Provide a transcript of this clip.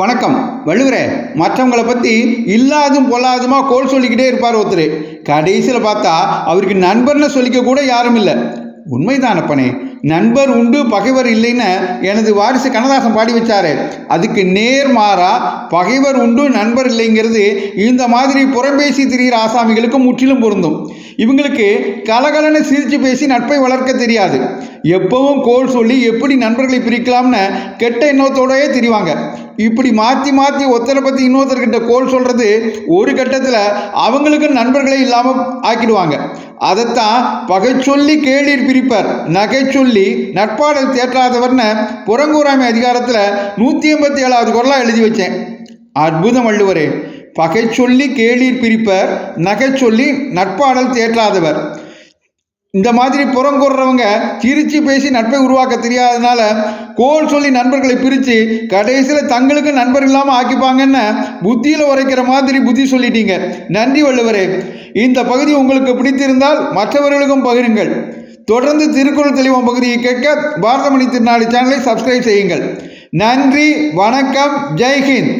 வணக்கம். வள்ளுவரே மற்றவங்களை பற்றி இல்லாதும் பொல்லாதுமா கோல் சொல்லிக்கிட்டே இருப்பார் ஒருத்தர். கடைசியில் பார்த்தா அவருக்கு நண்பர்னு சொல்லிக்க கூட யாரும் இல்லை. உண்மைதான் அப்பனே. நண்பர் உண்டு பகைவர் இல்லைன்னு எனது வாரிசு கண்ணதாசன் பாடி வச்சாரு. அதுக்கு நேர் மாறா பகைவர் உண்டு நண்பர் இல்லைங்கிறது இந்த மாதிரி புறம்பேசி திரிகிற ஆசாமிகளுக்கு முற்றிலும் பொருந்தும். இவங்களுக்கு கலகலன்னு சிரித்து பேசி நட்பை வளர்க்க தெரியாது. எப்பவும் கோல் சொல்லி எப்படி நண்பர்களை பிரிக்கலாம்னு கெட்ட எண்ணத்தோடயே தெரிவாங்க. இப்படி மாற்றி மாற்றி ஒருத்தரை பற்றி இன்னொருத்தர்கிட்ட கோல் சொல்கிறது ஒரு கட்டத்தில் அவங்களுக்கு நண்பர்களே இல்லாமல் ஆக்கிடுவாங்க. அதைத்தான் பகை சொல்லி கேளீர் பிரிப்பர் நகை சொல்லி நட்பாடல் தேற்றாதவர்னு புறங்கூறாமை அதிகாரத்தில் நூற்றி எண்பத்தி ஏழாவது குரலாக எழுதி வச்சேன். அற்புதம் வள்ளுவரே பகை சொல்லி கேளீர் பிரிப்பர் நகை சொல்லி நட்பாடல் தேற்றாதவர். இந்த மாதிரி புறம் கூறுறவங்க சிரித்து பேசி நட்பை உருவாக்க தெரியாததுனால கோல் சொல்லி நண்பர்களை பிரித்து கடைசியில் தங்களுக்கு நண்பர் இல்லாமல் ஆக்கிப்பாங்கன்னு புத்தியில் உரைக்கிற மாதிரி புத்தி சொல்லிட்டீங்க. நன்றி வள்ளுவரே. இந்த பகுதி உங்களுக்கு பிடித்திருந்தால் மற்றவர்களுக்கும் பகிருங்கள். தொடர்ந்து திருக்குறள் தெளிவம் பகுதியை கேட்க பாரதமணி திருநாடு சேனலை சப்ஸ்கிரைப் செய்யுங்கள். நன்றி வணக்கம் ஜெய்ஹிந்த்